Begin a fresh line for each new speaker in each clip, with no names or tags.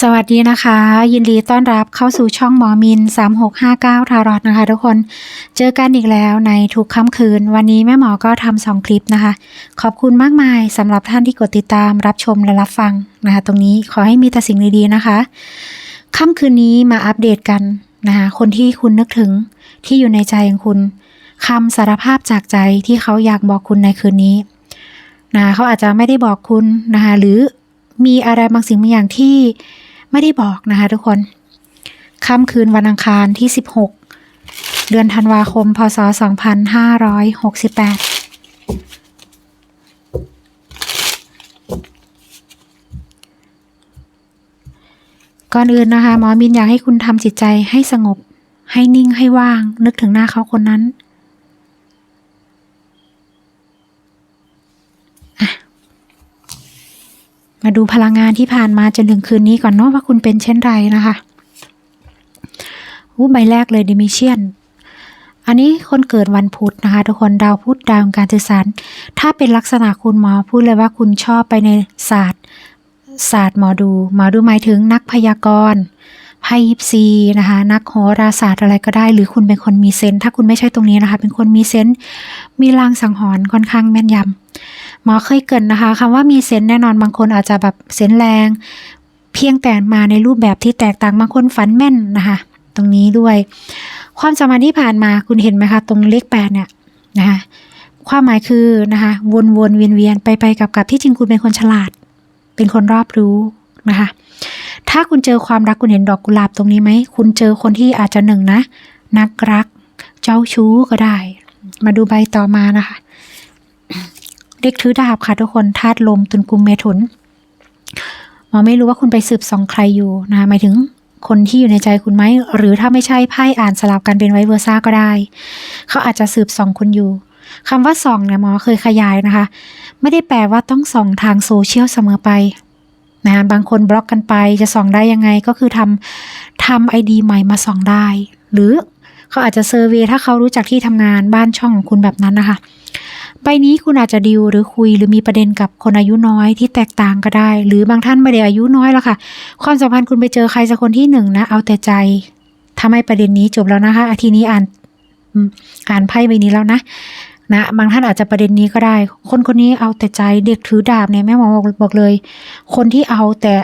สวัสดีนะคะ ยินดีต้อนรับเข้าสู่ช่องหมอมิน 3659 ทารอตนะคะทุกคน เจอกันอีกแล้วในทุกค่ำคืน วันนี้แม่หมอก็ทำสองคลิปนะคะ ขอบคุณมากมายสำหรับท่านที่กดติดตามรับชมและรับฟังนะคะ ตรงนี้ขอให้มีแต่สิ่งดีๆนะคะ ค่ำคืนนี้มาอัปเดตกันนะคะคนที่คุณนึกถึงที่อยู่ในใจของคุณคำสารภาพจากใจที่เขาอยากบอกคุณในคืนนี้นะะเขาอาจจะไม่ได้บอกคุณนะคะหรือ มีอะไรบางสิ่งบางอย่างที่ไม่ได้บอกนะคะทุกคน ค่ำคืนวันอังคารที่ 16 เดือนธันวาคม พศ 2568ก่อนอื่นนะคะหมอมินอยากให้คุณทำจิตใจให้สงบ ให้นิ่งให้ว่าง นึกถึงหน้าเขาคนนั้นอะ มาดูพลังงานที่ผ่านมาจนถึงคืนนี้ก่อนเนาะว่าคุณเป็นเช่นไรนะคะอู้ใบแรกเลยดิมิเชียน อันนี้คนเกิดวันพุธนะคะ ทุกคนดาวพุธดาวการสื่อสาร ถ้าเป็นลักษณะคุณหมอพูดเลยว่าคุณชอบไปในศาสตร์ศาสตร์หมอดูหมอดูหมายถึงนักพยากรณ์ไพ่ยิปซีนะคะนักโหราศาสตร์อะไรก็ได้ หรือคุณเป็นคนมีเซนถ้าคุณไม่ใช่ตรงนี้นะคะ เป็นคนมีเซนมีลางสังหรณ์ค่อนข้างแม่นยำ หมอเคยเกินนะคะคำว่ามีเซนแน่นอนบางคนอาจจะแบบเซนแรง เพียงแต่มาในรูปแบบที่แตกต่างบางคนฝันแม่นนะคะ ตรงนี้ด้วย ความสมพันธ์ที่ผ่านมาคุณเห็นไหมคะ ตรงเลขแปดเนี่ยนะคะความหมายคือนะคะวนวนเวียนเวียนไปไปกับกับที่จริงคุณเป็นคนฉลาด เป็นคนรอบรู้นะคะถ้าคุณเจอความรักคุณเห็นดอกกุหลาบตรงนี้ไหม คุณเจอคนที่อาจจะหนึ่งนะ นักรัก เจ้าชู้ก็ได้ มาดูใบต่อมานะคะ เด็กถือดาบค่ะทุกคนธาตุลมตุนกุมเมถุนหมอไม่รู้ว่าคุณไปสืบส่องใครอยู่นะคะหมายถึงคนที่อยู่ในใจคุณไหม หรือถ้าไม่ใช่ไพ่อ่านสลับกันเป็นไวเวอร์ซ่าก็ได้ เขาอาจจะสืบส่องคุณอยู่คำว่าส่องเนี่ยหมอเคยขยายนะคะ ไม่ได้แปลว่าต้องส่องทางโซเชียลเสมอไปนะบางคนบล็อกกันไปจะส่องได้ยังไงก็คือทำทำไอดีใหม่มาส่องได้ หรือเขาอาจจะเซอร์เวยถ้าเขารู้จักที่ทำงานบ้านช่องของคุณแบบนั้นนะคะ ใบนี้คุณอาจจะดิวหรือคุยหรือมีประเด็นกับคนอายุน้อยที่แตกต่างก็ได้ หรือบางท่านไม่ได้อายุน้อยแล้วค่ะ ความสัมพันธ์คุณไปเจอใครสักคนที่หนึ่งนะ เอาแต่ใจทำให้ประเด็นนี้จบแล้วนะคะอาทีนี้อ่านอ่านไพ่ใบนี้แล้วนะนะบางท่านอาจจะประเด็นนี้ก็ได้ คนคนนี้เอาแต่ใจเด็กถือดาบเนี่ยแม่หมอบอกบอกเลย คนที่เอาแต่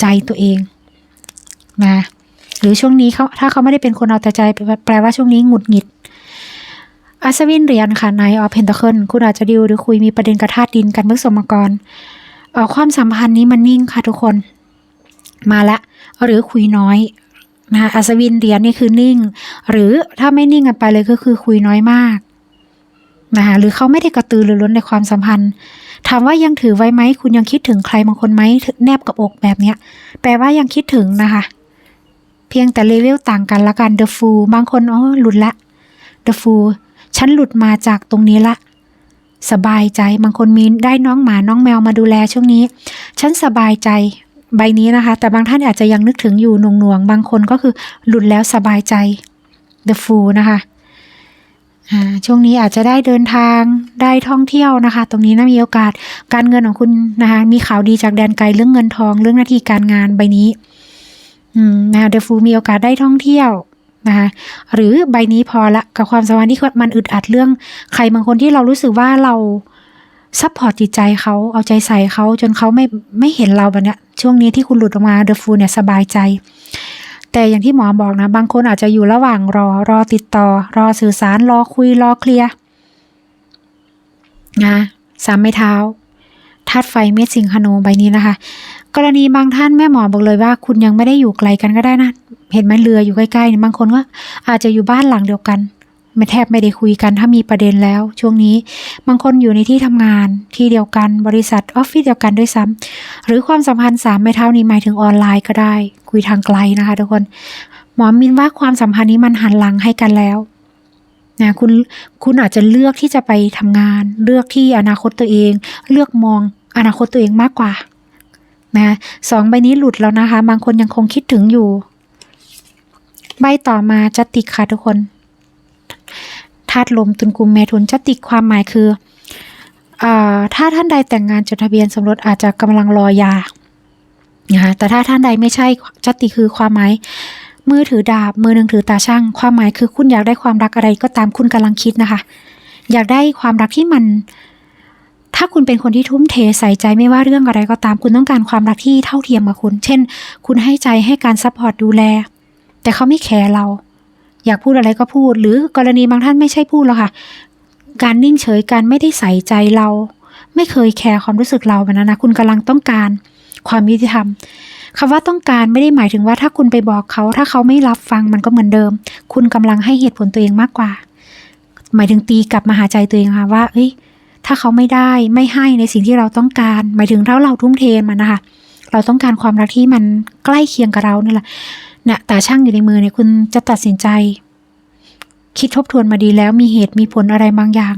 ใจตัวเองนะหรือช่วงนี้เขาถ้าเขาไม่ได้เป็นคนเอาแต่ใจแปลว่าช่วงนี้หงุดหงิด อัศวินเหรียญค่ะนายออฟเพนตเคิลคุณอาจจะดิวหรือคุยมีประเด็นกระทาดดินกันเมื่อสมกรเอ่อความสัมพันธ์นี้มันนิ่งค่ะทุกคน มาละ หรือคุยน้อยนะคะอัศวินเหรียญนี่คือนิ่ง หรือถ้าไม่นิ่งกันไปเลยก็คือคุยน้อยมากนะคะหรือเขาไม่ได้กระตือรือร้นในความสัมพันธ์ ถามว่ายังถือไว้ไหม คุณยังคิดถึงใครบางคนไหมแนบกับอกแบบเนี้ยแปลว่ายังคิดถึงนะคะ เพียงแต่เลเวลต่างกันละกัน The Fool บางคนอ๋อหลุดละ The Fool ฉันหลุดมาจากตรงนี้ละ สบายใจบางคนมีได้น้องหมาน้องแมวมาดูแลช่วงนี้ ฉันสบายใจใบนี้นะคะ แต่บางท่านอาจจะยังนึกถึงอยู่หน่วงๆ บางคนก็คือหลุดแล้วสบายใจ The Fool นะคะช่วงนี้อาจจะได้เดินทางได้ท่องเที่ยวนะคะ ตรงนี้นะมีโอกาสการเงินของคุณนะคะ มีข่าวดีจากแดนไกลเรื่องเงินทองเรื่องหน้าที่การงานใบนี้ อืมนะเดฟูมีโอกาสได้ท่องเที่ยว นะคะหรือใบนี้พอละกับความสัมพันธ์ที่มันอึดอัดเรื่อง ใครบางคนที่เรารู้สึกว่าเราซัพพอร์ตจิตใจเขาเอาใจใส่เขาจนเขาไม่ไม่เห็นเราแบบเนี้ยช่วงนี้ที่คุณหลุดออกมาเดอะฟูลเนี่ยสบายใจ แต่อย่างที่หมอบอกนะ บางคนอาจจะอยู่ระหว่างรอรอติดต่อ รอสื่อสารรอคุยรอเคลียร์นะสามไม้เท้าธาตุไฟเม็ดสิงคโนใบนี้นะคะ กรณีบางท่านแม่หมอบอกเลยว่า คุณยังไม่ได้อยู่ไกลกันก็ได้นะ เห็นไหมเรืออยู่ใกล้ๆเนี่ยบางคนก็อาจจะอยู่บ้านหลังเดียวกันไม่แทบไม่ได้คุยกันถ้ามีประเด็นแล้ว ช่วงนี้บางคนอยู่ในที่ทำงานที่เดียวกันบริษัทออฟฟิศเดียวกันด้วยซ้ำหรือความสัมพันธ์สามไม้เท้านี้หมายถึงออนไลน์ก็ได้ คุยทางไกลนะคะทุกคนหมอมินว่าความสัมพันธ์นี้มันหันหลังให้กันแล้วนะคุณคุณอาจจะเลือกที่จะไปทำงาน เลือกที่อนาคตตัวเอง เลือกมองอนาคตตัวเองมากกว่านะสองใบนี้หลุดแล้วนะคะ บางคนยังคงคิดถึงอยู่ ใบต่อมาจติกค่ะทุกคนธาตุลมตุนกุมเมถุนจติกความหมายคืออถ้าท่านใดแต่งงานจดทะเบียนสมรสอาจจะกำลังรอยานะคะแต่ถ้าท่านใดไม่ใช่จติคือความหมายมือถือดาบมือหนึ่งถือตาช่าง ความหมายคือคุณอยากได้ความรักอะไรก็ตามคุณกำลังคิดนะคะ อยากได้ความรักที่มัน ถ้าคุณเป็นคนที่ทุ่มเทใส่ใจไม่ว่าเรื่องอะไรก็ตามคุณต้องการความรักที่เท่าเทียมกับคุณ เช่น คุณให้ใจให้การซัพพอร์ตดูแล แต่เขาไม่แคร์เรา อยากพูดอะไรก็พูด หรือกรณีบางท่านไม่ใช่พูดหรอกค่ะ การนิ่งเฉยการไม่ได้ใส่ใจเรา ไม่เคยแคร์ความรู้สึกเราแบบนั้นนะคุณกำลังต้องการความยุติธรรมคำว่าต้องการไม่ได้หมายถึงว่าถ้าคุณไปบอกเขา ถ้าเขาไม่รับฟังมันก็เหมือนเดิม คุณกำลังให้เหตุผลตัวเองมากกว่า หมายถึงตีกลับมาหาใจตัวเองค่ะว่า เอ้ย ถ้าเขาไม่ได้ไม่ให้ในสิ่งที่เราต้องการ หมายถึงถ้าเราทุ่มเทมันนะคะ เราต้องการความรักที่มันใกล้เคียงกับเรานี่แหละ ตาช่างอยู่ในมือเนี่ยคุณจะตัดสินใจ คิดทบทวนมาดีแล้วมีเหตุมีผลอะไรบางอย่าง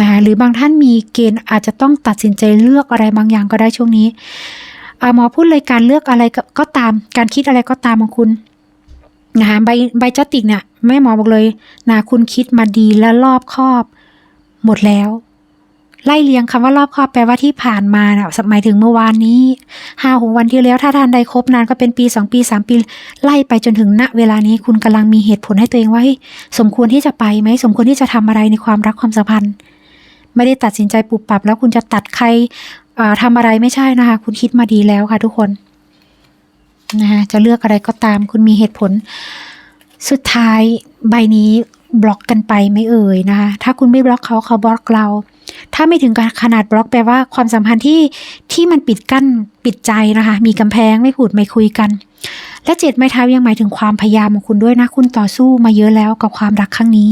นะคะหรือบางท่านมีเกณฑ์อาจจะต้องตัดสินใจเลือกอะไรบางอย่างก็ได้ช่วงนี้หมอพูดเลยการเลือกอะไรก็ก็ตาม การคิดอะไรก็ตามของคุณนะคะใบใบจติกเนี่ยแม่หมอบอกเลยนะคุณคิดมาดีและรอบคอบ หมดแล้ว ไล่เรียงคำว่ารอบคอบแปลว่าที่ผ่านมานะหมายถึงเมื่อวานนี้ห้าหกวันที่แล้วถ้าทานใดครบนานก็เป็นปีสองปีสามปี ไล่ไปจนถึงณเวลานี้คุณกำลังมีเหตุผลให้ตัวเองว่าสมควรที่จะไปไหมสมควรที่จะทำอะไรในความรักความสัมพันธ์ ไม่ได้ตัดสินใจปุบปับ แล้วคุณจะตัดใครเอ่อทำอะไรไม่ใช่นะคะ คุณคิดมาดีแล้วค่ะทุกคนนะคะจะเลือกอะไรก็ตาม คุณมีเหตุผล สุดท้ายใบนี้บล็อกกันไปไม่เอ่ยนะคะถ้าคุณไม่บล็อกเขาเขาบล็อกเรา ถ้าไม่ถึงขนาดบล็อกแปลว่าความสัมพันธ์ที่ที่มันปิดกั้นปิดใจนะคะ มีกำแพงไม่พูดไม่คุยกัน และเจ็ดไม้เท้ายังหมายถึงความพยายามของคุณด้วยนะ คุณต่อสู้มาเยอะแล้วกับความรักครั้งนี้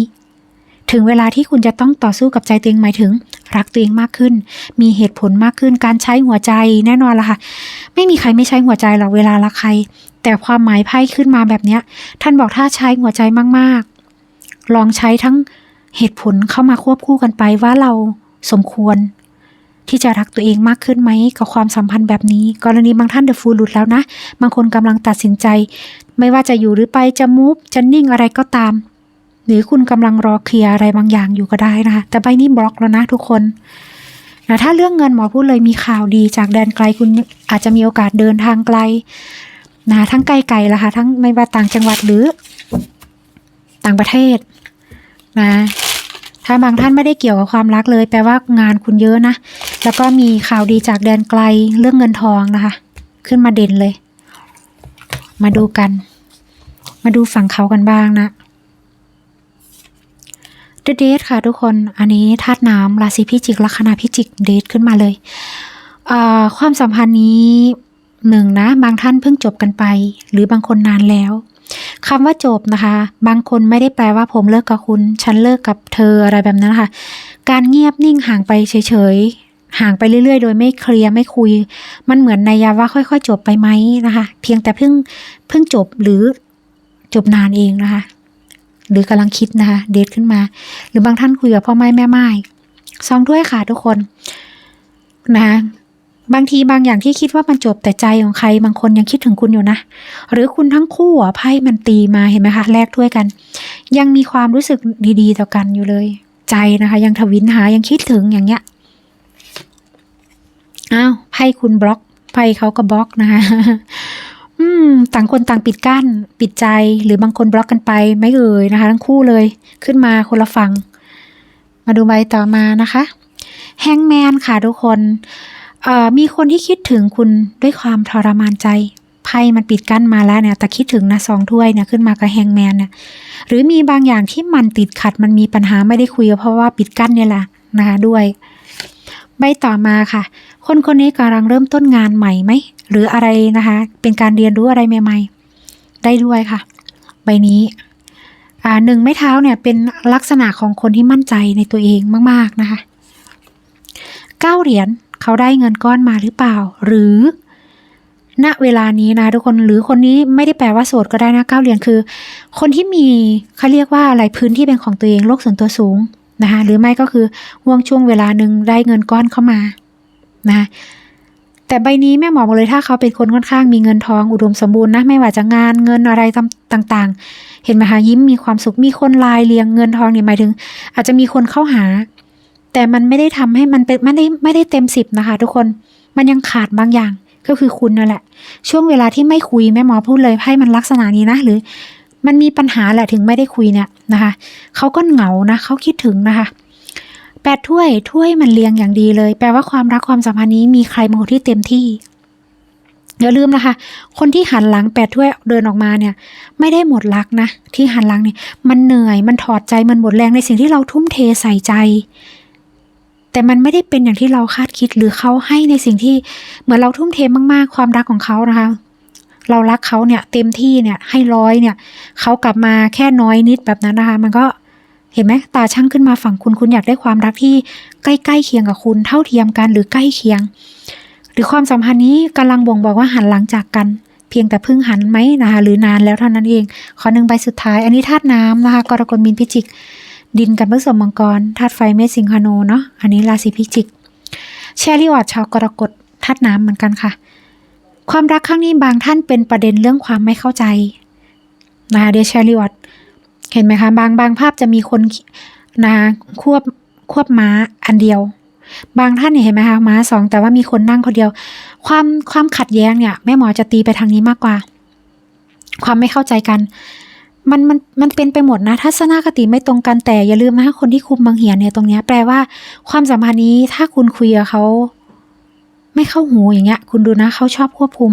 ถึงเวลาที่คุณจะต้องต่อสู้กับใจตัวเองหมายถึง รักตัวเองมากขึ้น มีเหตุผลมากขึ้น การใช้หัวใจแน่นอนละค่ะ ไม่มีใครไม่ใช้หัวใจหรอกเวลารักใคร แต่ความหมายไพ่ขึ้นมาแบบเนี้ยท่านบอกถ้าใช้หัวใจมากๆ ลองใช้ทั้งเหตุผลเข้ามาควบคู่กันไปว่าเรา สมควร ที่จะรักตัวเองมากขึ้นไหมกับความสัมพันธ์แบบนี้ กรณีบางท่านเดอะฟูลหลุดแล้วนะ บางคนกำลังตัดสินใจ ไม่ว่าจะอยู่หรือไปจะมูฟจะนิ่งอะไรก็ตาม หรือคุณกำลังรอเคลียร์อะไรบางอย่างอยู่ก็ได้นะคะแต่ใบนี้บล็อกแล้วนะทุกคนนะถ้าเรื่องเงินหมอพูดเลยมีข่าวดีจากแดนไกลคุณอาจจะมีโอกาสเดินทางไกลนะทั้งไกลๆละค่ะทั้งไม่ว่าต่างจังหวัดหรือ ต่างประเทศนะ ถ้าบางท่านไม่ได้เกี่ยวกับความรักเลย แปลว่างานคุณเยอะนะ แล้วก็มีข่าวดีจากแดนไกลเรื่องเงินทองนะคะ ขึ้นมาเด่นเลย มาดูกัน มาดูฝั่งเขากันบ้างนะเดทค่ะทุกคน อันนี้ธาตุน้ำราศีพิจิกลัคนาพิจิกเดทขึ้นมาเลยความสัมพันธ์นี้หนึ่งนะ บางท่านเพิ่งจบกันไป หรือบางคนนานแล้ว คำว่าจบนะคะ บางคนไม่ได้แปลว่าผมเลิกกับคุณ ฉันเลิกกับเธออะไรแบบนั้นนะคะการเงียบนิ่งห่างไปเฉยๆ ห่างไปเรื่อยๆ โดยไม่เคลียร์ไม่คุย มันเหมือนในยาว่าค่อยๆ จบไปไหมนะคะ เพียงแต่เพิ่งเพิ่งจบหรือจบนานเองนะคะ หรือกำลังคิดนะคะ เดทขึ้นมา หรือบางท่านคุยกับพ่อไม้แม่ไม้ซองด้วยค่ะทุกคนนะคะ บางทีบางอย่างที่คิดว่ามันจบแต่ใจของใครบางคนยังคิดถึงคุณอยู่นะ หรือคุณทั้งคู่อะไพ่มันตีมาเห็นไหมคะแลกถ้วยกัน ยังมีความรู้สึกดีๆ ต่อกันอยู่เลย ใจนะคะ ยังทวินหายังคิดถึงอย่างเงี้ยอ้าวไพ่คุณบล็อกไพ่เขาก็บล็อกนะคะอืม ต่างคนต่างปิดกั้น ปิดใจหรือบางคนบล็อกกันไปไม่เอ่ยนะคะ ทั้งคู่เลยขึ้นมาคนละฝั่งมาดูใบต่อมานะคะ แฮงแมนค่ะทุกคน มีคนที่คิดถึงคุณด้วยความทรมานใจไพ่มันปิดกั้นมาแล้วเนี่ยแต่คิดถึงนะสองถ้วยเนี่ยขึ้นมากับแฮงแมนเนี่ยหรือมีบางอย่างที่มันติดขัดมันมีปัญหาไม่ได้คุยเพราะว่าปิดกั้นเนี่ยแหละนะคะด้วยใบต่อมาค่ะ คนคนนี้กำลังเริ่มต้นงานใหม่ไหมหรืออะไรนะคะ เป็นการเรียนรู้อะไรใหม่ ๆ ได้ด้วยค่ะ ใบนี้อ่าหนึ่งไม้เท้าเนี่ยเป็นลักษณะของคนที่มั่นใจในตัวเองมาก ๆนะคะเก้าเหรียญ เขาได้เงินก้อนมาหรือเปล่า หรือ ณเวลานี้นะทุกคนหรือคนนี้ไม่ได้แปลว่าโสดก็ได้นะก้าเหรียญคือ คนที่มีเขาเรียกว่าอะไรพื้นที่เป็นของตัวเองโลกส่วนตัวสูงนะคะหรือไม่ก็คือห่วงช่วงเวลาหนึ่งได้เงินก้อนเข้ามานะแต่ใบนี้แม่หมอบอกเลยถ้าเขาเป็นคนค่อนข้างมีเงินทองอุดมสมบูรณ์นะไม่ว่าจะงานเงินอะไรต่างๆ เห็นไหมคะยิ้มมีความสุขมีคนลายเรียงเงินทองเนี่ยหมายถึง อาจจะมีคนเข้าหา แต่มันไม่ได้ทำให้มันเป็นไม่ได้ไม่ได้เต็มสิบนะคะ ทุกคนมันยังขาดบางอย่างก็คือคุณนั่นแหละ ช่วงเวลาที่ไม่คุยแม่หมอพูดเลยให้มันลักษณะนี้นะ หรือ มันมีปัญหาแหละถึงไม่ได้คุยเนี่ยนะคะเขาก็เหงานะเขาคิดถึงนะคะแปดถ้วยถ้วยมันเรียงอย่างดีเลย แปลว่าความรักความสัมพันธ์นี้มีใครบางคนที่เต็มที่อย่าลืมนะคะ คนที่หันหลังแปดถ้วยเดินออกมาเนี่ย ไม่ได้หมดรักนะ ที่หันหลังเนี่ย มันเหนื่อยมันถอดใจมันหมดแรงในสิ่งที่เราทุ่มเทใส่ใจ แต่มันไม่ได้เป็นอย่างที่เราคาดคิดหรือเขาให้ในสิ่งที่เหมือนเราทุ่มเทมากๆ ความรักของเขานะคะ เรารักเขาเนี่ยเต็มที่เนี่ยให้ร้อยเนี่ยเขากลับมาแค่น้อยนิดแบบนั้นนะคะ มันก็เห็นไหมตาช่างขึ้นมาฝั่งคุณคุณอยากได้ความรักที่ใกล้ๆเคียงกับคุณเท่าเทียมกันหรือใกล้เคียง หรือความสัมพันธ์นี้กำลังบ่งบอกว่าหันหลังจากกัน เพียงแต่เพิ่งหันไหมนะคะหรือนานแล้วเท่านั้นเอง ขอหนึ่งใบสุดท้าย อันนี้ธาตุน้ำนะคะกรกฎมีนพิจิก ดินกันพฤษภมังกรธาตุไฟเมษสิงหาโนเนาะอันนี้ราศีพิจิกแชรี่วอดชาวกรกฎธาตุน้ำเหมือนกันค่ะ ความรักครั้งนี้บางท่านเป็นประเด็นเรื่องความไม่เข้าใจนะคะเดชแชรี่วอดเห็นไหมคะบางบางภาพจะมีคนนะควบควบม้าอันเดียว บางท่านเนี่ยเห็นไหมคะม้าสองแต่ว่ามีคนนั่งคนเดียว ความความขัดแย้งเนี่ยแม่หมอจะตีไปทางนี้มากกว่า ความไม่เข้าใจกัน มันมันมันเป็นไปหมดนะทัศนคติไม่ตรงกันแต่อย่าลืมนะคนที่คุมบางเหียนเนี่ยตรงเนี้ยแปลว่าความสัมพันธ์นี้ถ้าคุณคุยกับเขาไม่เข้าหูอย่างเงี้ย คุณดูนะเขาชอบควบคุม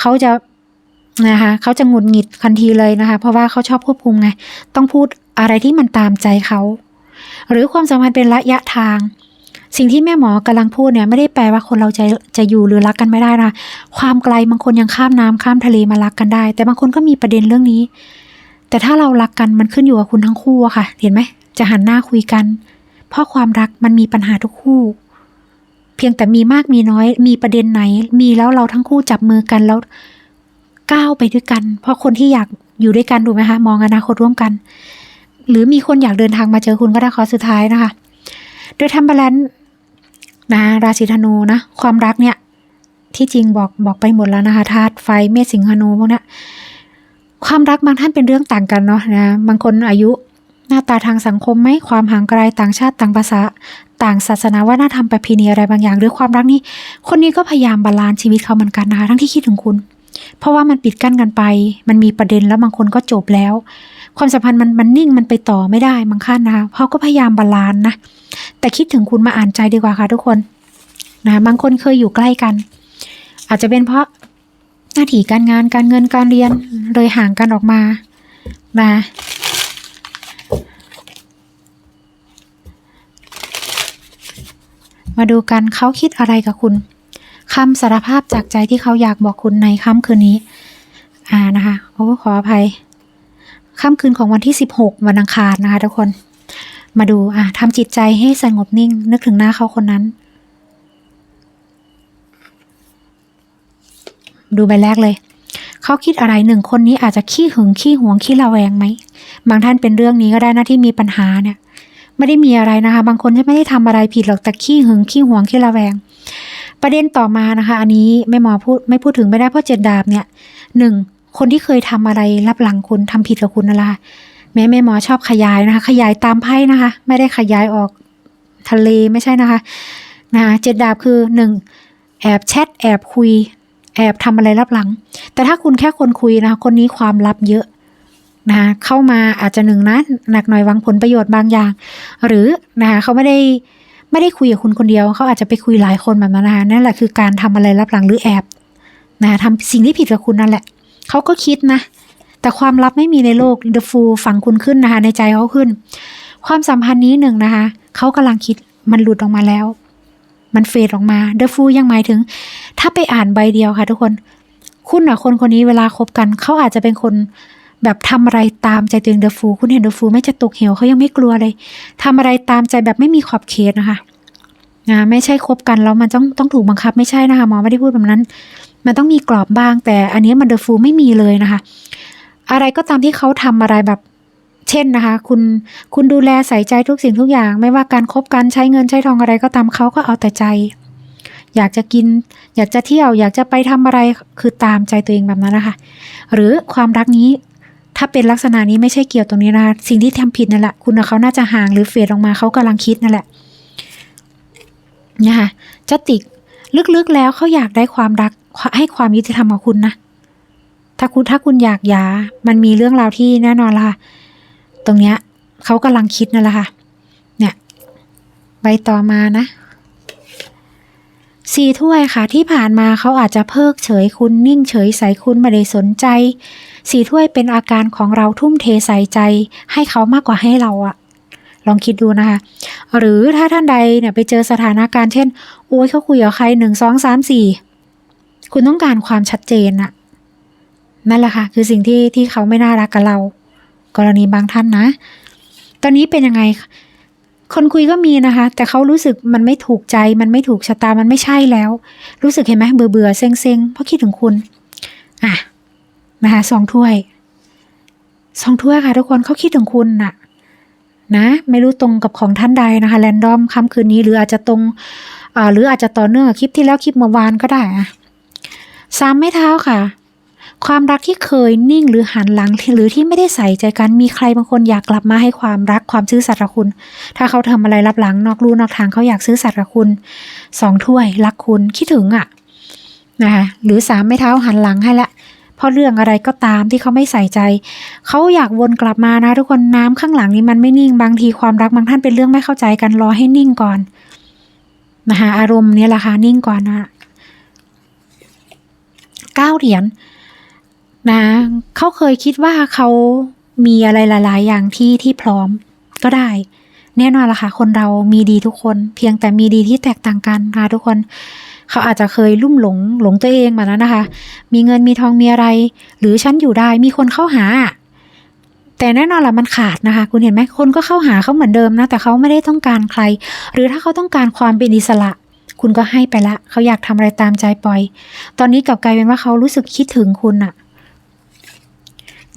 เขาจะนะคะเขาจะหงุดหงิดทันทีเลยนะคะ เพราะว่าเขาชอบควบคุมไงต้องพูดอะไรที่มันตามใจเขาหรือความสัมพันธ์เป็นระยะทาง สิ่งที่แม่หมอกำลังพูดเนี่ยไม่ได้แปลว่าคนเราจะจะอยู่หรือรักกันไม่ได้นะความไกลบางคนยังข้ามน้ำข้ามทะเลมารักกันได้ แต่บางคนก็มีประเด็นเรื่องนี้ แต่ถ้าเรารักกันมันขึ้นอยู่กับคุณทั้งคู่อะค่ะ เห็นไหมจะหันหน้าคุยกัน เพราะความรักมันมีปัญหาทุกคู่ เพียงแต่มีมากมีน้อย มีประเด็นไหน มีแล้วเราทั้งคู่จับมือกันแล้วก้าวไปด้วยกัน เพราะคนที่อยากอยู่ด้วยกันถูกไหมคะมองอนาคตร่วมกัน หรือมีคนอยากเดินทางมาเจอคุณก็ได้ขอสุดท้ายนะคะ โดยทำบาลานซ์นะราศีธนูนะความรักเนี่ย ที่จริงบอกบอกไปหมดแล้วนะคะธาตุไฟเมษสิงหานูพวกเนี้ความรักบางท่านเป็นเรื่องต่างกันเนาะนะบางคนอายุหน้าตาทางสังคมไหมความห่างไกลต่างชาติต่างภาษา ต่างศาสนาว่าน่าทำประเพณีอะไรบางอย่าง หรือความรักนี่คนนี้ก็พยายามบาลานซ์ชีวิตเขาเหมือนกันนะคะทั้งที่คิดถึงคุณ เพราะว่ามันปิดกั้นกันไป มันมีประเด็นแล้วบางคนก็จบแล้ว ความสัมพันธ์มันมันนิ่งมันไปต่อไม่ได้บางขั้นนะคะเขาก็พยายามบาลานซ์นะ แต่คิดถึงคุณมาอ่านใจดีกว่าค่ะทุกคนนะบางคนเคยอยู่ใกล้กัน อาจจะเป็นเพราะหน้าที่การงานการเงินการเรียนเลยห่างกันออกมานะมาดูกันเขาคิดอะไรกับคุณคำสารภาพจากใจที่เขาอยากบอกคุณในค่ำคืนนี้ อ่านะคะโอ้ขออภัย ค่ำคืนของวันที่ 16 วันอังคารนะคะทุกคน มาดูอะทำจิตใจให้สงบนิ่ง นึกถึงหน้าเขาคนนั้น ดูใบแรกเลย เขาคิดอะไรหนึ่งคนนี้อาจจะขี้หึงขี้หวงขี้ระแวงไหม บางท่านเป็นเรื่องนี้ก็ได้นะที่มีปัญหาเนี่ย ไม่ได้มีอะไรนะคะ บางคนจะไม่ได้ทำอะไรผิดหรอกแต่ขี้หึงขี้หวงขี้ระแวง ประเด็นต่อมานะคะ อันนี้ไม่หมอพูดไม่พูดถึงไม่ได้เพราะเจ็ดดาบเนี่ยหนึ่ง คนที่เคยทำอะไรรับหลังคุณทำผิดกับคุณนั่นแหละแม่แม่หมอชอบขยายนะคะ ขยายตามไพ่นะคะ ไม่ได้ขยายออกทะเลไม่ใช่นะคะนะเจ็ดดาบคือหนึ่งแอบแชทแอบคุย แอบทำอะไรรับหลัง แต่ถ้าคุณแค่คนคุยนะคะคนนี้ความลับเยอะนะคะเข้ามาอาจจะหนึ่งนะหนักหน่อยหวังผลประโยชน์บางอย่าง หรือนะคะเขาไม่ได้ไม่ได้คุยกับคุณคนเดียว เขาอาจจะไปคุยหลายคนแบบนั้นนะคะนั่นแหละคือการทำอะไรรับหลังหรือแอบนะทำสิ่งที่ผิดกับคุณนั่นแหละ เขาก็คิดนะ แต่ความลับไม่มีในโลก The Fool ฝังคุณขึ้นนะคะ ในใจเขาขึ้น ความสัมพันธ์นี้หนึ่งนะคะเขากำลังคิดมันหลุดออกมาแล้ว มันเฟดออกมา The Fool ยังหมายถึง ถ้าไปอ่านใบเดียวค่ะ ทุกคนคุณอะคนคนนี้เวลาคบกันเขาอาจจะเป็นคนแบบทำอะไรตามใจตัวเองเดอะฟูคุณเห็นเดอะฟูไม่จะตกเหวเขายังไม่กลัวเลยทำอะไรตามใจแบบไม่มีขอบเขตนะคะนะไม่ใช่คบกันแล้วมันต้องต้องถูกบังคับไม่ใช่นะคะหมอไม่ได้พูดแบบนั้น มันต้องมีกรอบบ้างแต่อันนี้มันเดอะฟูไม่มีเลยนะคะ อะไรก็ตามที่เขาทำอะไรแบบ เช่นนะคะ คุณคุณดูแลใส่ใจทุกสิ่งทุกอย่าง ไม่ว่าการคบกันใช้เงินใช้ทองอะไรก็ตามเขาก็เอาแต่ใจ อยากจะกิน อยากจะเที่ยว อยากจะไปทำอะไรคือตามใจตัวเองแบบนั้นนะคะ หรือความรักนี้ถ้าเป็นลักษณะนี้ไม่ใช่เกี่ยวตรงนี้นะสิ่งที่ทำผิดนั่นแหละคุณกับเขาน่าจะห่างหรือเฟดออกมาเขากำลังคิดนั่นแหละนะคะจติกลึกๆแล้วเขาอยากได้ความรัก ให้ความยุติธรรมกับคุณนะ ถ้าคุณถ้าคุณอยากยา มันมีเรื่องราวที่แน่นอนละค่ะ ตรงเนี้ยเขากำลังคิดนั่นแหละค่ะ เนี่ย ใบต่อมานะสี่ถ้วยค่ะ ที่ผ่านมาเขาอาจจะเพิกเฉยคุณนิ่งเฉยใส่คุณไม่ได้สนใจสี่ถ้วยเป็นอาการของเราทุ่มเทใส่ใจ ให้เขามากกว่าให้เราอะลองคิดดูนะคะ หรือถ้าท่านใดเนี่ยไปเจอสถานการณ์เช่น โอ้ยเขาคุยกับใครหนึ่งสองสามสี่ คุณต้องการความชัดเจนอะนั่นแหละค่ะ คือสิ่งที่ที่เขาไม่น่ารักกับเรา กรณีบางท่านนะ ตอนนี้เป็นยังไง คนคุยก็มีนะคะ แต่เขารู้สึกมันไม่ถูกใจ มันไม่ถูกชะตา มันไม่ใช่แล้ว รู้สึกเห็นไหมเบื่อเบื่อเซ็งเซ็งเพราะคิดถึงคุณ อะนะคะสองถ้วยสองถ้วยค่ะทุกคนเขาคิดถึงคุณน่ะ นะ ไม่รู้ตรงกับของท่านใดนะคะแรนดอมค่ำคืนนี้หรืออาจจะตรงอ่าหรืออาจจะต่อเนื่องกับคลิปที่แล้วคลิปเมื่อวานก็ได้อะ สามไม่เท้าค่ะ ความรักที่เคยนิ่งหรือหันหลังหรือที่ไม่ได้ใส่ใจกันมีใครบางคนอยากกลับมาให้ความรักความซื่อสัตย์กับคุณ ถ้าเขาทำอะไรรับหลังนอกลู่นอกทางเขาอยากซื้อสัตย์กับคุณสองถ้วยรักคุณคิดถึงอะนะคะหรือสามไม่เท้าหันหลังให้ละเพราะเรื่องอะไรก็ตามที่เขาไม่ใส่ใจ เขาอยากวนกลับมานะทุกคนน้ำข้างหลังนี้มันไม่นิ่งบางทีความรักบางท่านเป็นเรื่องไม่เข้าใจกันรอให้นิ่งก่อนนะคะอารมณ์เนี่ยแหละค่ะนิ่งก่อนนะ เก้าเหรียญนะเขาเคยคิดว่าเขามีอะไรหลาย ๆ อย่างที่ที่พร้อมก็ได้ แน่นอนละค่ะคนเรามีดีทุกคน เพียงแต่มีดีที่แตกต่างกันนะคะทุกคน เขาอาจจะเคยลุ่มหลงหลงตัวเองมาแล้วนะคะ มีเงินมีทองมีอะไร หรือฉันอยู่ได้มีคนเข้าหา แต่แน่นอนละมันขาดนะคะ คุณเห็นไหมคนก็เข้าหาเขาเหมือนเดิมนะแต่เขาไม่ได้ต้องการใคร หรือถ้าเขาต้องการความเป็นอิสระ คุณก็ให้ไปละ เขาอยากทำอะไรตามใจปล่อย ตอนนี้กลับกลายเป็นว่าเขารู้สึกคิดถึงคุณอะ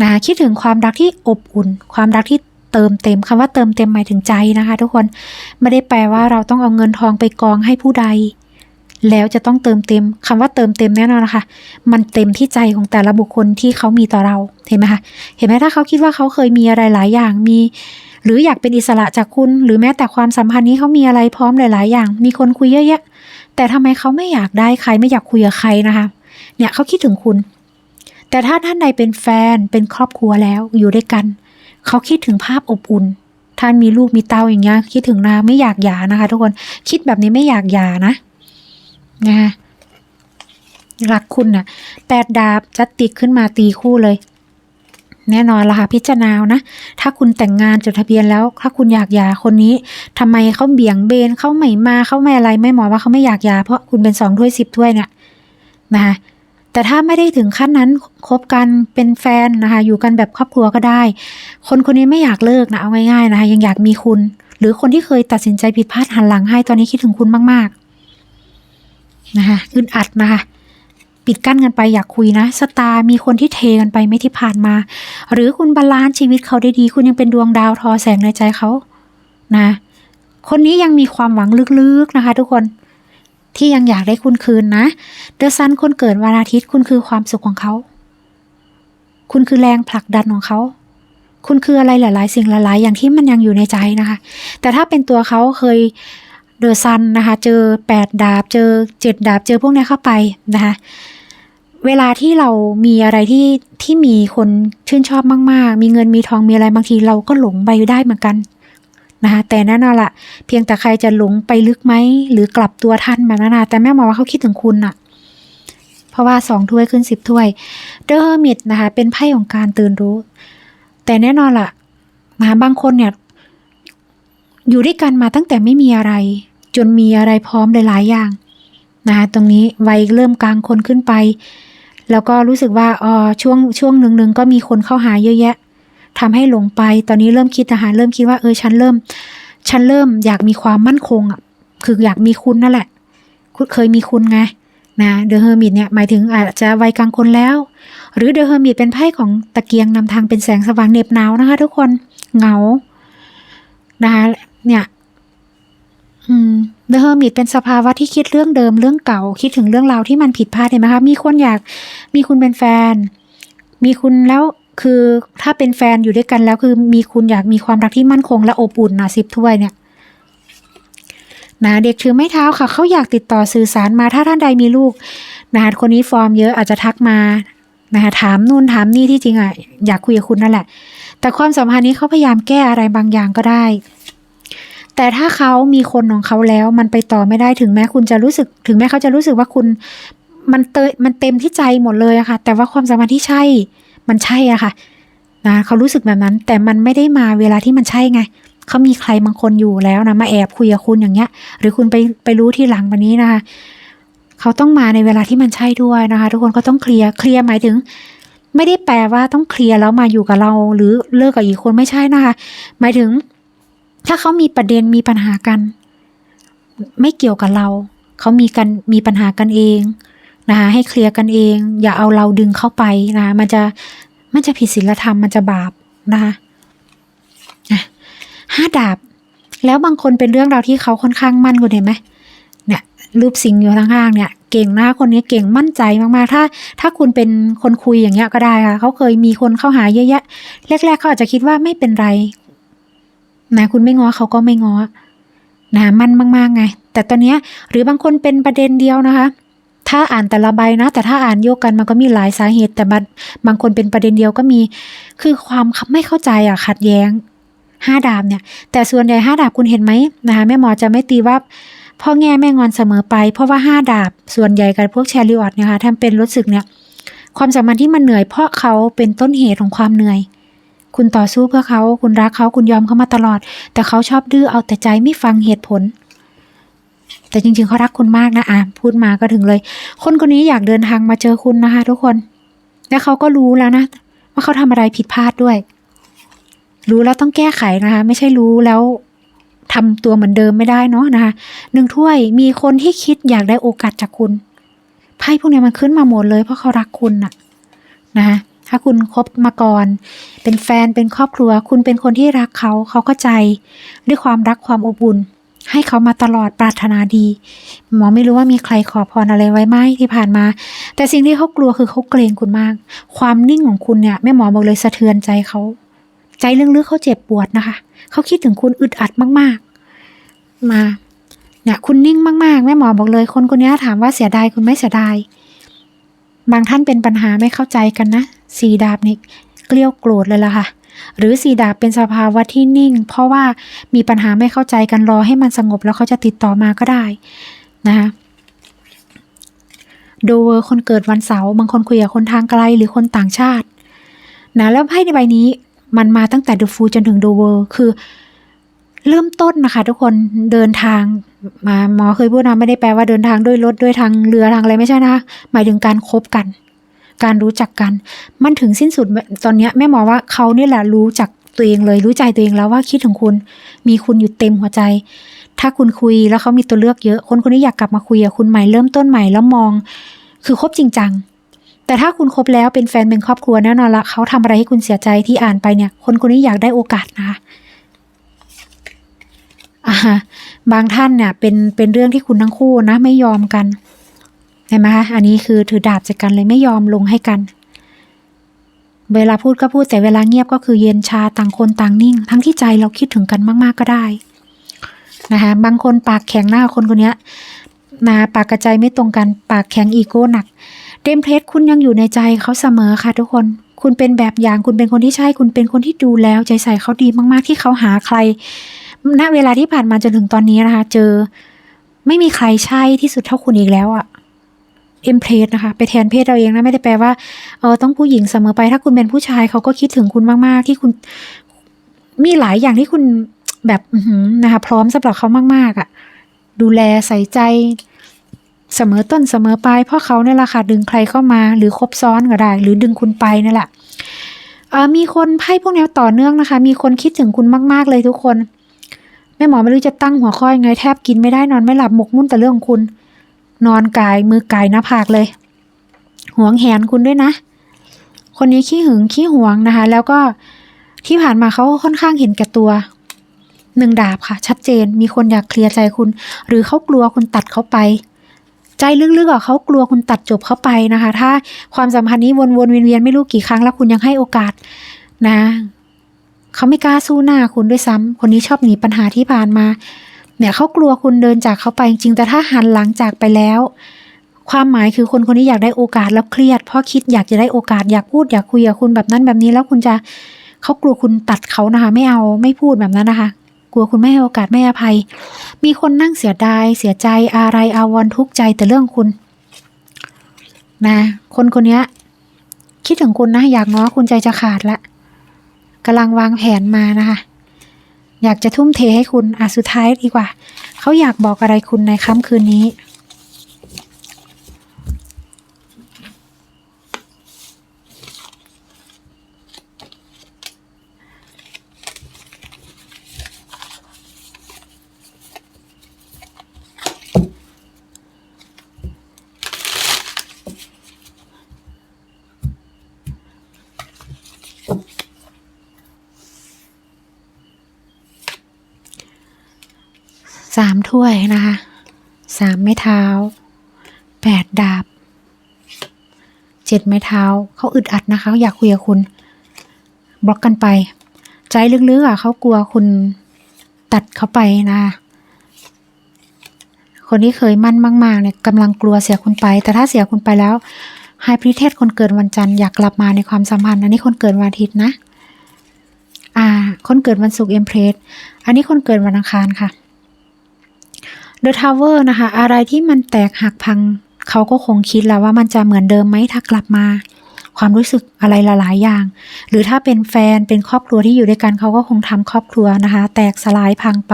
นะคิดถึงความรักที่อบอุ่น ความรักที่เติมเต็มคำว่าเติมเต็มหมายถึงใจนะคะ ทุกคนไม่ได้แปลว่าเราต้องเอาเงินทองไปกองให้ผู้ใด แล้วจะต้องเติมเต็มคำว่าเติมเต็มแน่นอนนะคะ มันเต็มที่ใจของแต่ละบุคคลที่เขามีต่อเราเห็นไหมคะเห็นไหมถ้าเขาคิดว่าเขาเคยมีอะไรหลายอย่างมี หรืออยากเป็นอิสระจากคุณ หรือแม้แต่ความสัมพันธ์นี้เขามีอะไรพร้อมหลาย ๆ อย่าง มีคนคุยเยอะแยะ แต่ทำไมเขาไม่อยากได้ใครไม่อยากคุยกับใครนะคะ เนี่ยเขาคิดถึงคุณ แต่ถ้าท่านใดเป็นแฟนเป็นครอบครัวแล้วอยู่ด้วยกัน เขาคิดถึงภาพอบอุ่น ท่านมีลูกมีเต้าอย่างเงี้ยคิดถึงนะไม่อยากหย่านะคะ ทุกคนคิดแบบนี้ไม่อยากหย่านะนะคะรักคุณน่ะแปดดาบจะติดขึ้นมาตีคู่เลย แน่นอนละค่ะพิจารณานะ ถ้าคุณแต่งงานจดทะเบียนแล้ว ถ้าคุณอยากหย่าคนนี้ทำไมเขาเบี่ยงเบนเขาไม่มาเขาไม่อะไรไม่หมอว่าเขาไม่อยากหย่าเพราะคุณเป็นสองถ้วยสิบถ้วยเนี่ยนะคะแต่ถ้าไม่ได้ถึงขั้นนั้นคบกันเป็นแฟนนะคะอยู่กันแบบครอบครัวก็ได้ คนคนนี้ไม่อยากเลิกนะเอาง่ายๆนะคะยังอยากมีคุณ หรือคนที่เคยตัดสินใจผิดพลาดหันหลังให้ตอนนี้คิดถึงคุณมากๆนะคะอึดอัดนะคะ ปิดกั้นกันไปอยากคุยนะสตาร์มีคนที่เทกันไปไม่ที่ผ่านมา หรือคุณบาลานซ์ชีวิตเขาได้ดี คุณยังเป็นดวงดาวทอแสงในใจเขานะ คนนี้ยังมีความหวังลึกๆนะคะ ทุกคนที่ยังอยากได้คุณคืนนะเดอะซันคนเกิดวันอาทิตย์คุณคือความสุขของเขา คุณคือแรงผลักดันของเขา คุณคืออะไรหลาย ๆ สิ่งหลาย ๆ อย่างที่มันยังอยู่ในใจนะคะ แต่ถ้าเป็นตัวเขาเคย เดอะซันนะคะเจอแปดดาบเจอเจ็ดดาบเจอพวกนี้เข้าไปนะคะเวลาที่เรามีอะไรที่ที่มีคนชื่นชอบมาก ๆ มีเงินมีทองมีอะไรบางทีเราก็หลงไปได้เหมือนกันนะคะแต่แน่นอนละเพียงแต่ใครจะหลงไปลึกไหมหรือกลับตัวทันแบบนั้นนะแต่แม่หมอว่าเขาคิดถึงคุณอะเพราะว่าสองถ้วยขึ้นสิบถ้วยเดอร์มิตนะคะเป็นไพ่ของการตื่นรู้ แต่แน่นอนละนะคะบางคนเนี่ยอยู่ด้วยกันมาตั้งแต่ไม่มีอะไร จนมีอะไรพร้อมหลายๆอย่างนะคะตรงนี้วัยเริ่มกลางคนขึ้นไป แล้วก็รู้สึกว่าอ๋อช่วงช่วงหนึ่งๆก็มีคนเข้าหาเยอะแยะทำให้หลงไป ตอนนี้เริ่มคิดนะคะเริ่มคิดว่าเออฉันเริ่ม ฉันเริ่มอยากมีความมั่นคงอะคืออยากมีคุณนั่นแหละเคยมีคุณไงนะเดอะเฮอร์มิตเนี่ยหมายถึงอาจจะวัยกลางคนแล้ว หรือเดอะเฮอร์มิตเป็นไพ่ของตะเกียงนำทางเป็นแสงสว่างเหน็บหนาวนะคะ ทุกคนเหงานะคะเนี่ย อืมเดอะเฮอร์มิตเป็นสภาวะที่คิดเรื่องเดิมเรื่องเก่า คิดถึงเรื่องราวที่มันผิดพลาดเห็นไหมคะมีคนอยากมีคุณเป็นแฟน มีคุณแล้วคือถ้าเป็นแฟนอยู่ด้วยกันแล้วคือมีคุณอยากมีความรักที่มั่นคงและอบอุ่นนะสิบถ้วยเนี่ยนะเด็กถือไม้เท้าค่ะเขาอยากติดต่อสื่อสารมาถ้าท่านใดมีลูกนะคะคนนี้ฟอร์มเยอะอาจจะทักมานะคะถามนู่นถามนี่ที่จริงอะอยากคุยกับคุณนั่นแหละ แต่ความสัมพันธ์นี้เขาพยายามแก้อะไรบางอย่างก็ได้ แต่ถ้าเขามีคนของเขาแล้วมันไปต่อไม่ได้ถึงแม้คุณจะรู้สึก ถึงแม้เขาจะรู้สึกว่าคุณมันเตมันเต็มที่ใจหมดเลยอะค่ะ แต่ว่าความสัมพันธ์ที่ใช่ มันใช่อะค่ะนะเขารู้สึกแบบนั้น แต่มันไม่ได้มาเวลาที่มันใช่ไงเขามีใครบางคนอยู่แล้วนะมาแอบคุยกับคุณอย่างเงี้ย หรือคุณไปไปรู้ที่หลังวันนี้นะคะเขาต้องมาในเวลาที่มันใช่ด้วยนะคะ ทุกคนก็ต้องเคลียร์เคลียร์หมายถึง ไม่ได้แปลว่าต้องเคลียร์แล้วมาอยู่กับเรา หรือเลิกกับอีกคนไม่ใช่นะคะ หมายถึง ถ้าเขามีประเด็นมีปัญหากัน ไม่เกี่ยวกับเรา เขามีกันมีปัญหากันเองนะคะให้เคลียร์กันเอง อย่าเอาเราดึงเข้าไปนะคะมันจะมันจะผิดศีลธรรมมันจะบาปนะคะห้าดาบ แล้วบางคนเป็นเรื่องราวที่เขาค่อนข้างมั่นคุณเห็นไหมเนี่ยรูปสิงอยู่ข้างๆเนี่ยเก่งนะคนนี้เก่งมั่นใจมากๆ ถ้า ถ้าคุณเป็นคนคุยอย่างเงี้ยก็ได้ค่ะเขาเคยมีคนเข้าหาเยอะแยะแรกๆเขาอาจจะคิดว่าไม่เป็นไร นะคุณไม่ง้อเขาก็ไม่ง้อนะมั่นมากๆไง แต่ตอนนี้หรือบางคนเป็นประเด็นเดียวนะคะ ถ้าอ่านแต่ละใบนะ แต่ถ้าอ่านโยกกันมันก็มีหลายสาเหตุ แต่บางบางคนเป็นประเด็นเดียวก็มี คือความไม่เข้าใจอะขัดแย้งห้าดาบเนี่ย แต่ส่วนใหญ่ห้าดาบคุณเห็นไหมนะคะแม่หมอจะไม่ตีว่าพ่อแง่แม่งอนเสมอไป เพราะว่าห้าดาบส่วนใหญ่กับพวกแชริออดนะคะถ้าเป็นรู้สึกเนี่ย ความสัมพันธ์ที่มันเหนื่อยเพราะเขาเป็นต้นเหตุของความเหนื่อย คุณต่อสู้เพื่อเขา คุณรักเขา คุณยอมเขามาตลอด แต่เขาชอบดื้อเอาแต่ใจไม่ฟังเหตุผล แต่จริงๆเขารักคุณมากนะอะพูดมาก็ถึงเลย คนคนนี้อยากเดินทางมาเจอคุณนะคะ ทุกคน และเขาก็รู้แล้วนะ ว่าเขาทำอะไรผิดพลาดด้วย รู้แล้วต้องแก้ไขนะคะ ไม่ใช่รู้แล้วทำตัวเหมือนเดิมไม่ได้เนาะนะคะหนึ่งถ้วยมีคนที่คิดอยากได้โอกาสจากคุณไพ่พวกนี้มันขึ้นมาหมดเลยเพราะเขารักคุณน่ะนะคะ ถ้าคุณคบมาก่อน เป็นแฟนเป็นครอบครัว คุณเป็นคนที่รักเขาเขาก็ใจ ด้วยความรักความอบอุ่น ให้เขามาตลอดปรารถนาดี หมอไม่รู้ว่ามีใครขอพรอะไรไว้ไหมที่ผ่านมา แต่สิ่งที่เขากลัวคือเขาเกรงคุณมาก ความนิ่งของคุณเนี่ยแม่หมอบอกเลยสะเทือนใจเขาใจลึกๆเขาเจ็บปวดนะคะ เขาคิดถึงคุณอึดอัดมากๆ มาเนี่ยคุณนิ่งมากๆ แม่หมอบอกเลย คนคนนี้ถามว่าเสียดายคุณไม่เสียดาย บางท่านเป็นปัญหาไม่เข้าใจกันนะ สีดาบนี่เกลี้ยวโกรธเลยล่ะค่ะ หรือสีดาบเป็นสภาวะที่นิ่ง เพราะว่ามีปัญหาไม่เข้าใจกันรอให้มันสงบแล้วเขาจะติดต่อมาก็ได้นะคะโดเวอร์คนเกิดวันเสาร์บางคนคุยกับคนทางไกลหรือคนต่างชาตินะแล้วไพ่ในใบนี้มันมาตั้งแต่เดอะฟูจนถึงโดเวอร์คือเริ่มต้นนะคะทุกคนเดินทางมาหมอเคยพูดนะไม่ได้แปลว่าเดินทางด้วยรถด้วยทางเรือทางอะไรไม่ใช่นะคะหมายถึงการคบกัน การรู้จักกัน มันถึงสิ้นสุดตอนนี้แม่หมอว่าเขาเนี่ยแหละรู้จักตัวเองเลยรู้ใจตัวเองแล้วว่าคิดถึงคุณ มีคุณอยู่เต็มหัวใจ ถ้าคุณคุยแล้วเขามีตัวเลือกเยอะ คนคนนี้อยากกลับมาคุยกับคุณใหม่เริ่มต้นใหม่แล้วมอง คือคบจริงจังแต่ถ้าคุณคบแล้วเป็นแฟนเป็นครอบครัวแน่นอนละเขาทำอะไรให้คุณเสียใจที่อ่านไปเนี่ย คนคนนี้อยากได้โอกาสนะคะอ่าบางท่านเนี่ยเป็นเป็นเรื่องที่คุณทั้งคู่นะไม่ยอมกัน เห็นไหมคะอันนี้คือถือดาบจากกันเลยไม่ยอมลงให้กัน เวลาพูดก็พูดแต่เวลาเงียบก็คือเย็นชาต่างคนต่างนิ่ง ทั้งที่ใจเราคิดถึงกันมาก ๆก็ได้นะคะบางคนปากแข็งหน้าคนคนนี้นะปากกระใจไม่ตรงกันปากแข็งอีโก้หนักเดมเพลสคุณยังอยู่ในใจเขาเสมอค่ะทุกคน คุณเป็นแบบอย่างคุณเป็นคนที่ใช่ คุณเป็นคนที่ดูแล้ว ใจใส่เขาดีมากๆที่เขาหาใคร ณเวลาที่ผ่านมาจนถึงตอนนี้นะคะ เจอไม่มีใครใช่ที่สุดเท่าคุณอีกแล้วอะเอ็มเพลสนะคะ ไปแทนเพศเราเองนะไม่ได้แปลว่าเออต้องผู้หญิงเสมอไป ถ้าคุณเป็นผู้ชายเขาก็คิดถึงคุณมาก ๆ ที่คุณมีหลายอย่างที่คุณแบบนะคะ พร้อมสำหรับเขามาก ๆอะดูแลใส่ใจเสมอต้นเสมอปลายเพราะเขาเนี่ยแหละค่ะดึงใครเข้ามาหรือคบซ้อนก็ได้ หรือดึงคุณไปนั่นแหละเออมีคนไพ่พวกนี้ต่อเนื่องนะคะ มีคนคิดถึงคุณมาก ๆ เลยทุกคนแม่หมอไม่รู้จะตั้งหัวข้อยังไงแทบกินไม่ได้นอนไม่หลับหมกมุ่นแต่เรื่องของคุณ นอนกายมือกายหน้าผากเลยหวงแหนคุณด้วยนะ คนนี้ขี้หึงขี้หวงนะคะ แล้วก็ที่ผ่านมาเขาค่อนข้างเห็นแก่ตัวหนึ่งดาบค่ะ ชัดเจนมีคนอยากเคลียร์ใจคุณ หรือเขากลัวคุณตัดเขาไป ใจลึกๆอะเขากลัวคุณตัดจบเขาไปนะคะ ถ้าความสัมพันธ์นี้วนๆเวียนๆไม่รู้กี่ครั้งแล้วคุณยังให้โอกาสนะเขาไม่กล้าสู้หน้าคุณด้วยซ้ำคนนี้ชอบหนีปัญหาที่ผ่านมา เนี่ยเขากลัวคุณเดินจากเขาไปจริงแต่ถ้าหันหลังจากไปแล้ว ความหมายคือคนคนนี้อยากได้โอกาสแล้วเครียด เพราะคิดอยากจะได้โอกาสอยากพูดอยากคุยกับคุณแบบนั้นแบบนี้แล้วคุณจะเขากลัวคุณตัดเขานะคะ ไม่เอาไม่พูดแบบนั้นนะคะ กลัวคุณไม่ให้โอกาสไม่อภัย มีคนนั่งเสียดายเสียใจอะไรอาวรณ์ทุกข์ใจแต่เรื่องคุณนะคนคนนี้คิดถึงคุณนะอยากง้อคุณใจจะขาดละกำลังวางแผนมานะคะ อยากจะทุ่มเทให้คุณอะสุดท้ายดีกว่า เขาอยากบอกอะไรคุณในค่ำคืนนี้ามถ้วยนะคะสามไม้เท้าแปดดาบเจ็ดไม้เท้าเขาอึดอัดนะคะอยากคุยกับคุณ บล็อกกันไป ใจลึกๆอะเขากลัวคุณตัดเขาไปนะ คนที่เคยมั่นมากๆเนี่ยกำลังกลัวเสียคุณไป แต่ถ้าเสียคุณไปแล้วไฮพิเทศคนเกิดวันจันทร์อยากกลับมาในความสัมพันธ์อันนี้คนเกิดวันอาทิตย์นะ อ่า คนเกิดวันศุกร์เอ็มเพรสอันนี้คนเกิดวันอังคารค่ะ The Tower นะคะ อะไรที่มันแตกหักพัง เขาก็คงคิดแล้วว่ามันจะเหมือนเดิมไหมถ้ากลับมา ความรู้สึกอะไรหลายๆอย่าง หรือถ้าเป็นแฟนเป็นครอบครัวที่อยู่ด้วยกันเขาก็คงทำครอบครัวนะคะ แตกสลายพังไป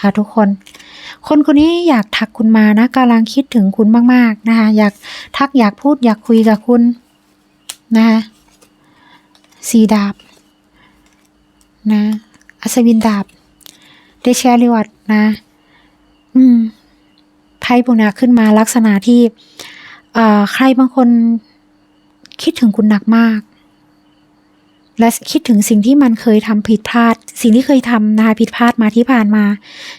ค่ะทุกคน คนคนนี้อยากทักคุณมานะกำลังคิดถึงคุณมาก ๆ นะคะ อยากทักอยากพูดอยากคุยกับคุณนะคะสีดาบนะอัศวินดาบเดชริวัตนะ อืมไพ่พวกนี้ขึ้นมาลักษณะที่ใครบางคนคิดถึงคุณหนักมาก และคิดถึงสิ่งที่มันเคยทำผิดพลาด สิ่งที่เคยทำนะคะผิดพลาดมาที่ผ่านมา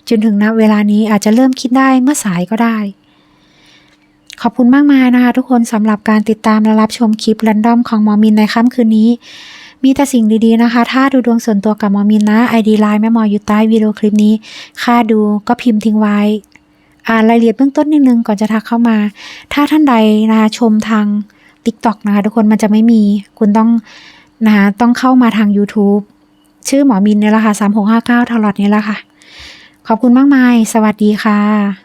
จนถึงณเวลานี้อาจจะเริ่มคิดได้เมื่อสายก็ได้ ขอบคุณมากมายนะคะ ทุกคนสำหรับการติดตามและรับชมคลิปรันดอมของหมอมินในค่ำคืนนี้ มีแต่สิ่งดีๆนะคะ ถ้าดูดวงส่วนตัวกับหมอมินนะ ID ไลน์แม่หมออยู่ใต้วิดีโอคลิปนี้ ค่าดูก็พิมพ์ทิ้งไว้อ่านรายละเอียดเบื้องต้นนิดนึงก่อนจะทักเข้ามา ถ้าท่านใดนะคะชมทาง TikTok นะคะทุกคนมันจะไม่มี คุณต้องนะคะต้องเข้ามาทาง YouTube ชื่อหมอมินเนี่ยแหละค่ะ 3659ตลอดนี้แหละค่ะ ขอบคุณมากมาย สวัสดีค่ะ